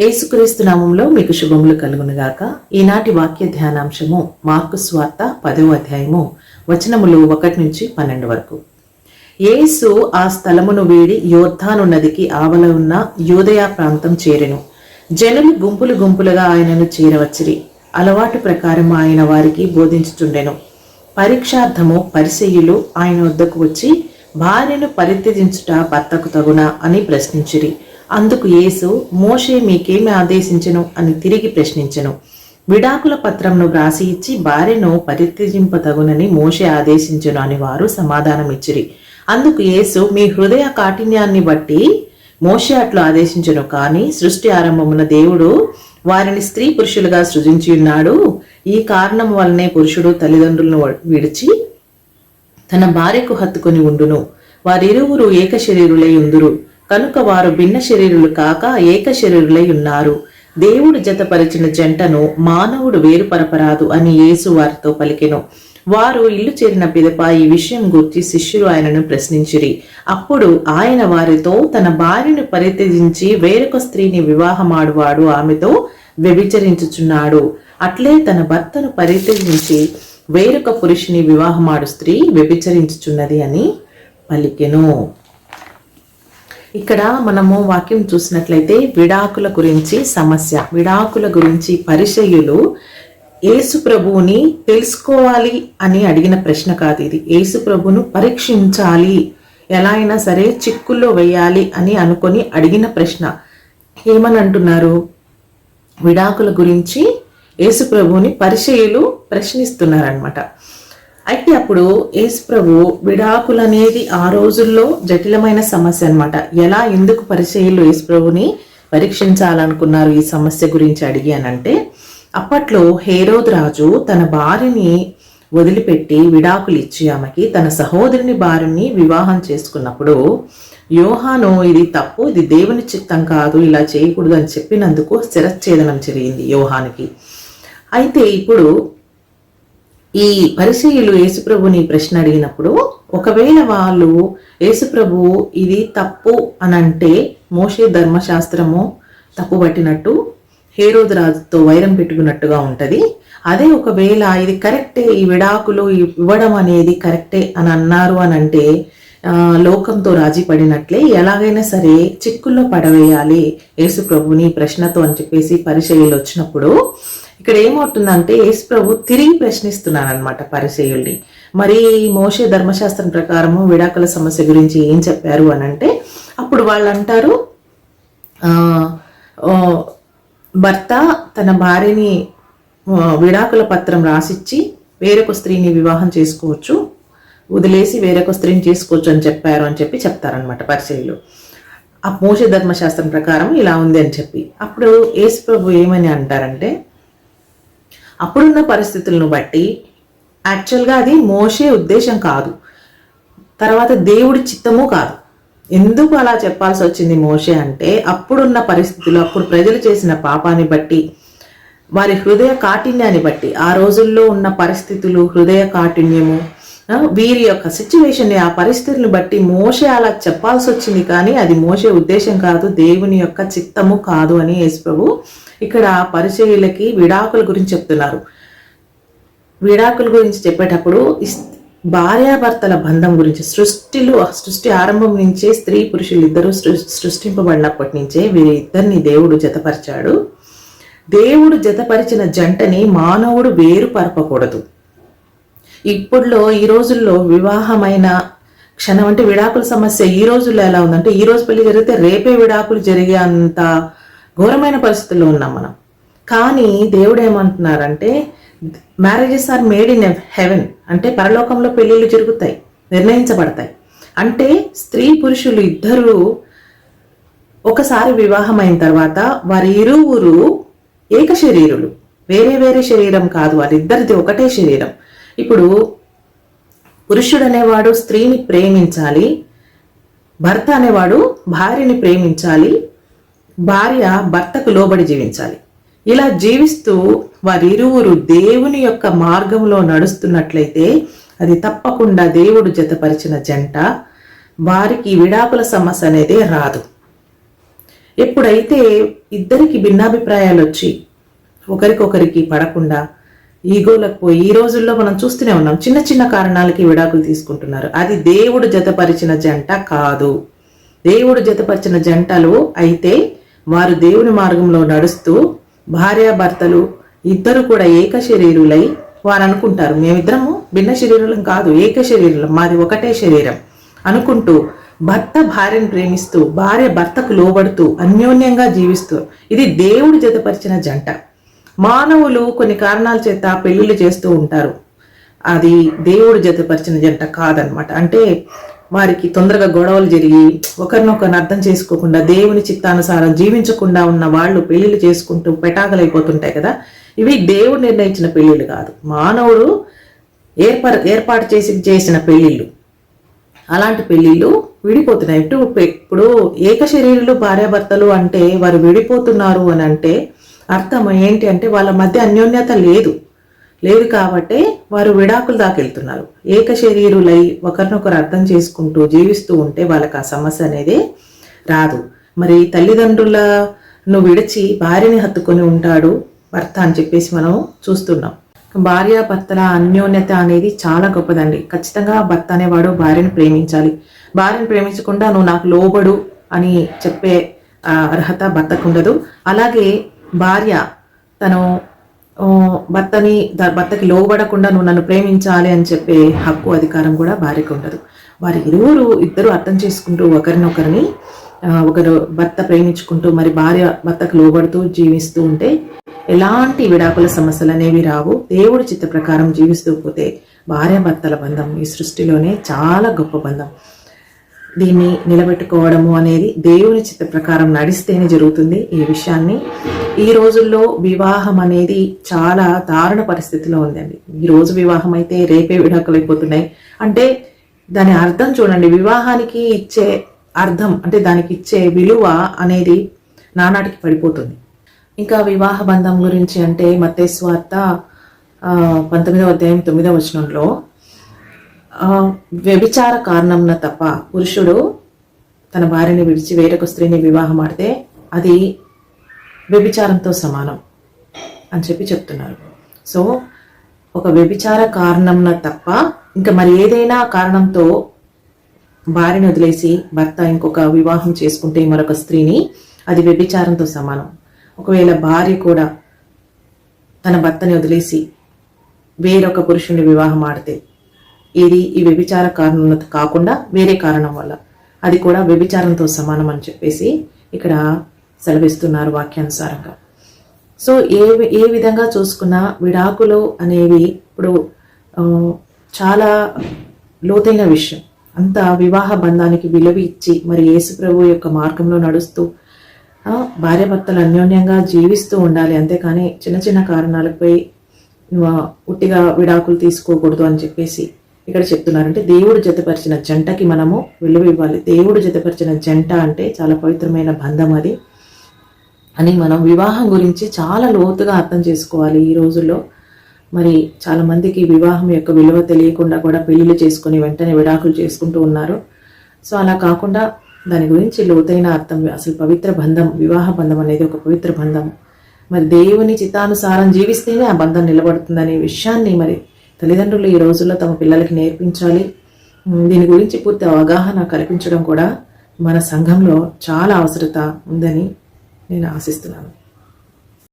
యేసుక్రీస్తు నామంలో మీకు శుభములు కలుగునుగాక. ఈనాటి వాక్య ధ్యానాంశము మార్కు స్వార్త పదవ అధ్యాయము వచనములు ఒకటి నుంచి పన్నెండు వరకు. యేసు ఆ స్థలమును వీడి యోర్ధాను నదికి ఆవల ఉన్న యూదయ ప్రాంతం చేరెను. జనులు గుంపులు గుంపులుగా ఆయనను చేరవచ్చిరి. అలవాటు ప్రకారం ఆయన వారికి బోధించుచుండెను. పరీక్షార్థము పరిశీయులు ఆయన వద్దకు వచ్చి భార్యను పరిత్యజించుట భర్తకు తగునా? అని ప్రశ్నించిరి. అందుకు యేసు మోషే మీకేమి ఆదేశించెను? అని తిరిగి ప్రశ్నించెను. విడాకుల పత్రంను వ్రాసి ఇచ్చి భార్యను పరిత్యజింపతగునని మోషే ఆదేశించను అని వారు సమాధానమిచ్చిరి. అందుకు యేసు మీ హృదయ కాఠిన్యాన్ని బట్టి మోషే అట్లు ఆదేశించను కానీ సృష్టి ఆరంభమున దేవుడు వారిని స్త్రీ పురుషులుగా సృజించి ఉన్నాడు. ఈ కారణం వల్లనే పురుషుడు తల్లిదండ్రులను విడిచి తన భార్యకు హత్తుకొని ఉండును. వారిరువురు ఏక శరీరులై ఉందురు. కనుక వారు భిన్న శరీరులు కాక ఏక శరీరులై ఉన్నారు. దేవుడు జతపరిచిన జంటను మానవుడు వేరుపరపరాదు అని యేసు వారితో పలికెను. వారు ఇల్లు చేరిన పిదప ఈ విషయం గుర్చి శిష్యులు ఆయనను ప్రశ్నించిరి. అప్పుడు ఆయన వారితో తన భార్యను పరిత్యజించి వేరొక స్త్రీని వివాహమాడువాడు ఆమెతో వ్యభిచరించుచున్నాడు. అట్లే తన భర్తను పరిత్యజించి వేరొక పురుషుని వివాహమాడు స్త్రీ వ్యభిచరించుచున్నది అని పలికెను. ఇక్కడ మనము వాక్యం చూసినట్లయితే విడాకుల గురించి సమస్య. విడాకుల గురించి పరిచయులు యేసు ప్రభువుని తెలుసుకోవాలి అని అడిగిన ప్రశ్న కాదు ఇది. యేసు ప్రభును పరీక్షించాలి. ఎలా అయినా సరే చిక్కుల్లో వేయాలి అని అనుకొని అడిగిన ప్రశ్న. ఏమని అంటున్నారు? విడాకుల గురించి యేసు ప్రభువుని పరిచయులు ప్రశ్నిస్తున్నారనమాట అయితే అప్పుడు ఏసుప్రభు విడాకులు అనేది ఆ రోజుల్లో జటిలమైన సమస్య అనమాట ఎలా ఎందుకు పరిచయంలో ఏసుప్రభుని పరీక్షించాలనుకున్నారు ఈ సమస్య గురించి అడిగానంటే అప్పట్లో హేరోద్ రాజు తన భార్యని వదిలిపెట్టి విడాకులు ఇచ్చి ఆమెకి తన సహోదరుని భార్యని వివాహం చేసుకున్నప్పుడు యోహాను ఇది తప్పు ఇది దేవుని చిత్తం కాదు ఇలా చేయకూడదు అని చెప్పినందుకు శిరచ్ఛేదనం జరిగింది యోహానికి. అయితే ఇప్పుడు ఈ పరిచయులు యేసుప్రభుని ప్రశ్న అడిగినప్పుడు ఒకవేళ వాళ్ళు యేసుప్రభు ఇది తప్పు అని అంటే మోషే ధర్మశాస్త్రము తప్పు పట్టినట్టు హేరోదు రాజుతో వైరం పెట్టుకున్నట్టుగా ఉంటుంది. అదే ఒకవేళ ఇది కరెక్టే ఈ విడాకులు ఇవ్వడం అనేది కరెక్టే అని అన్నారు అని అంటే లోకంతో రాజీ పడినట్లే ఎలాగైనా సరే చిక్కుల్లో పడవేయాలి యేసుప్రభుని ప్రశ్నతో అని చెప్పేసి పరిచయులు వచ్చినప్పుడు ఇక్కడ ఏమవుతుందంటే యేసు ప్రభు తిరిగి ప్రశ్నిస్తున్నాను అనమాట పరిచయుల్ని మరి మోషే ధర్మశాస్త్రం ప్రకారము విడాకుల సమస్య గురించి ఏం చెప్పారు అని అంటే అప్పుడు వాళ్ళు అంటారు భర్త తన భార్యని విడాకుల పత్రం రాసిచ్చి వేరొక స్త్రీని వివాహం చేసుకోవచ్చు వదిలేసి వేరొక స్త్రీని చేసుకోవచ్చు అని చెప్పారు అని చెప్పి చెప్తారనమాట పరిచయలు ఆ మోష ధర్మశాస్త్రం ప్రకారం ఇలా ఉంది అని చెప్పి. అప్పుడు యేసు ప్రభు ఏమని అంటారంటే అప్పుడున్న పరిస్థితులను బట్టి యాక్చువల్గా అది మోషే ఉద్దేశం కాదు. తర్వాత దేవుడి చిత్తము కాదు. ఎందుకు అలా చెప్పాల్సి వచ్చింది మోషే అంటే అప్పుడున్న పరిస్థితులు అప్పుడు ప్రజలు చేసిన పాపాన్ని బట్టి వారి హృదయ కాఠిన్యాన్ని బట్టి ఆ రోజుల్లో ఉన్న పరిస్థితులు హృదయ కాఠిన్యము వీరి యొక్క సిచ్యువేషన్ ఆ పరిస్థితిని బట్టి మోసే అలా చెప్పాల్సి వచ్చింది. కానీ అది మోసే ఉద్దేశం కాదు దేవుని యొక్క చిత్తము కాదు అని యేసు ఇక్కడ పరిచయులకి విడాకుల గురించి చెప్తున్నారు. విడాకుల గురించి చెప్పేటప్పుడు భార్యాభర్తల బంధం గురించి సృష్టిలో సృష్టి ఆరంభం నుంచే స్త్రీ పురుషులు ఇద్దరు సృష్టింపబడినప్పటి నుంచే వీరిద్దరిని దేవుడు జతపరిచాడు. దేవుడు జతపరిచిన జంటని మానవుడు వేరుపరపకూడదు. ఇప్పుడులో ఈ రోజుల్లో వివాహమైన క్షణం అంటే విడాకుల సమస్య ఈ రోజుల్లో ఎలా ఉందంటే ఈ రోజు పెళ్ళి జరిగితే రేపే విడాకులు జరిగే అంత ఘోరమైన పరిస్థితుల్లో ఉన్నాం మనం. కానీ దేవుడు ఏమంటున్నారంటే marriages are made in heaven అంటే పరలోకంలో పెళ్ళిళ్ళు జరుగుతాయి నిర్ణయించబడతాయి. అంటే స్త్రీ పురుషులు ఇద్దరు ఒకసారి వివాహం అయిన తర్వాత వారి ఇరువురు ఏక శరీరులు వేరే వేరే శరీరం కాదు వారిద్దరిది ఒకటే శరీరం. ఇప్పుడు పురుషుడు అనేవాడు స్త్రీని ప్రేమించాలి భర్త అనేవాడు భార్యని ప్రేమించాలి భార్య భర్తకు లోబడి జీవించాలి. ఇలా జీవిస్తూ వారిరువురు దేవుని యొక్క మార్గంలో నడుస్తున్నట్లయితే అది తప్పకుండా దేవుడు జతపరిచిన జంట వారికి విడాకుల సమస్య అనేది రాదు. ఎప్పుడైతే ఇద్దరికి భిన్నాభిప్రాయాలు వచ్చి ఒకరికొకరికి పడకుండా ఈగోలకు పోయి ఈ రోజుల్లో మనం చూస్తూనే ఉన్నాం చిన్న చిన్న కారణాలకి విడాకులు తీసుకుంటున్నారు. అది దేవుడు జతపరిచిన జంట కాదు. దేవుడు జతపరిచిన జంటలు అయితే వారు దేవుని మార్గంలో నడుస్తూ భార్యాభర్తలు ఇద్దరు కూడా ఏక శరీరులై వారు అనుకుంటారు. మేమిద్దరము భిన్న శరీరులం కాదు ఏక శరీరులం మాది ఒకటే శరీరం అనుకుంటూ భర్త భార్యను ప్రేమిస్తూ భార్య భర్తకు లోబడుతూ అన్యోన్యంగా జీవిస్తూ ఇది దేవుడు జతపరిచిన జంట. మానవులు కొన్ని కారణాల చేత పెళ్ళిళ్ళు చేస్తూ ఉంటారు. అది దేవుడు జతపరిచిన జంట కాదనమాట. అంటే వారికి తొందరగా గొడవలు జరిగి ఒకరినొకరిని అర్థం చేసుకోకుండా దేవుని చిత్తానుసారం జీవించకుండా ఉన్న వాళ్ళు పెళ్ళిళ్ళు చేసుకుంటూ పెటాకలైపోతుంటాయి కదా. ఇవి దేవుడు నిర్ణయించిన పెళ్ళిళ్ళు కాదు. మానవుడు ఏర్పర ఏర్పాటు చేసి చేసిన పెళ్ళిళ్ళు అలాంటి పెళ్ళిళ్ళు విడిపోతున్నాయి. ఇటు ఇప్పుడు ఏక శరీరులు భార్యాభర్తలు అంటే వారు విడిపోతున్నారు అని అంటే అర్థం ఏంటి అంటే వాళ్ళ మధ్య అన్యోన్యత లేదు. లేదు కాబట్టే వారు విడాకులు దాకెళ్తున్నారు. ఏక శరీరులై ఒకరినొకరు అర్థం చేసుకుంటూ జీవిస్తూ ఉంటే వాళ్ళకి ఆ సమస్య అనేది రాదు. మరి తల్లిదండ్రులను విడిచి భార్యని హత్తుకొని ఉంటాడు భర్త అని చెప్పేసి మనం చూస్తున్నాం. భార్య భర్తల అన్యోన్యత అనేది చాలా గొప్పదండి. ఖచ్చితంగా భర్త అనేవాడు భార్యను ప్రేమించాలి. భార్యను ప్రేమించకుండా నువ్వు నాకు లోబడు అని చెప్పే అర్హత భర్తకు ఉండదు. అలాగే భార్య తను భర్తని భర్తకి లోబడకుండా నువ్వు నన్ను ప్రేమించాలి అని చెప్పే హక్కు అధికారం కూడా భార్యకు ఉండదు. వారి ఇరువురు ఇద్దరు అర్థం చేసుకుంటూ ఒకరినొకరిని ఒకరు భర్త ప్రేమించుకుంటూ మరి భార్య భర్తకు లోబడుతూ జీవిస్తూ ఉంటే ఎలాంటి విడాకుల సమస్యలు అనేవి రావు. దేవుడి చిత్త ప్రకారం జీవిస్తూ పోతే భార్య భర్తల బంధం ఈ సృష్టిలోనే చాలా గొప్ప బంధం. దీన్ని నిలబెట్టుకోవడము అనేది దేవుని చిత్త ప్రకారం నడిస్తేనే జరుగుతుంది ఈ విషయాన్ని. ఈ రోజుల్లో వివాహం అనేది చాలా దారుణ పరిస్థితిలో ఉందండి. ఈ రోజు వివాహం అయితే రేపే విడాకులు అంటే దాని అర్థం చూడండి వివాహానికి ఇచ్చే అర్థం అంటే దానికి ఇచ్చే విలువ అనేది నానాటికి పడిపోతుంది. ఇంకా వివాహ బంధం గురించి అంటే మతేశ్వార్త పంతొమ్మిదవ అధ్యాయం తొమ్మిదవ వచనంలో వ్యభిచార కారణంన తప్ప పురుషుడు తన భార్యని విడిచి వేరొక స్త్రీని వివాహం ఆడితే అది వ్యభిచారంతో సమానం అని చెప్పి చెప్తున్నారు. సో ఒక వ్యభిచార కారణంన తప్ప ఇంకా మరి ఏదైనా కారణంతో భార్యను వదిలేసి భర్త ఇంకొక వివాహం చేసుకుంటే మరొక స్త్రీని అది వ్యభిచారంతో సమానం. ఒకవేళ భార్య కూడా తన భర్తని వదిలేసి వేరొక పురుషుని వివాహం ఆడితే ఇది ఈ వ్యభిచార కారణం కాకుండా వేరే కారణం వల్ల. అది కూడా వ్యభిచారంతో సమానం అని చెప్పేసి ఇక్కడ సెలవిస్తున్నారు వాక్యానుసారంగా. సో ఏ వి- ఏ విధంగా చూసుకున్నా విడాకులు అనేవి ఇప్పుడు చాలా లోతైన విషయం. అంత వివాహ బంధానికి విలువ ఇచ్చి మరి యేసు ప్రభు యొక్క మార్గంలో నడుస్తూ భార్యాభర్తలు అన్యోన్యంగా జీవిస్తూ ఉండాలి అంతేకాని చిన్న చిన్న కారణాలపై ఉట్టిగా విడాకులు తీసుకోకూడదు అని చెప్పేసి ఇక్కడ చెప్తున్నారంటే దేవుడు జతపరిచిన జంటకి మనము విలువ ఇవ్వాలి. దేవుడు జతపరిచిన జంట అంటే చాలా పవిత్రమైన బంధం అది. అని మనం వివాహం గురించి చాలా లోతుగా అర్థం చేసుకోవాలి ఈ రోజుల్లో. మరి చాలామందికి వివాహం యొక్క విలువ తెలియకుండా కూడా పెళ్ళిళ్ళు చేసుకుని వెంటనే విడాకులు చేసుకుంటూ ఉన్నారు. సో అలా కాకుండా దాని గురించి లోతైన అర్థం అసలు పవిత్ర బంధం వివాహ బంధం అనేది ఒక పవిత్ర బంధం. మరి దేవుని చిత్తానుసారం జీవిస్తేనే ఆ బంధం నిలబడుతుందనే విషయాన్ని మరి తల్లిదండ్రులు ఈ రోజుల్లో తమ పిల్లలకి నేర్పించాలి. దీని గురించి పూర్తి అవగాహన కల్పించడం కూడా మన సంఘంలో చాలా అవసరత ఉందని నేను ఆశిస్తున్నాను.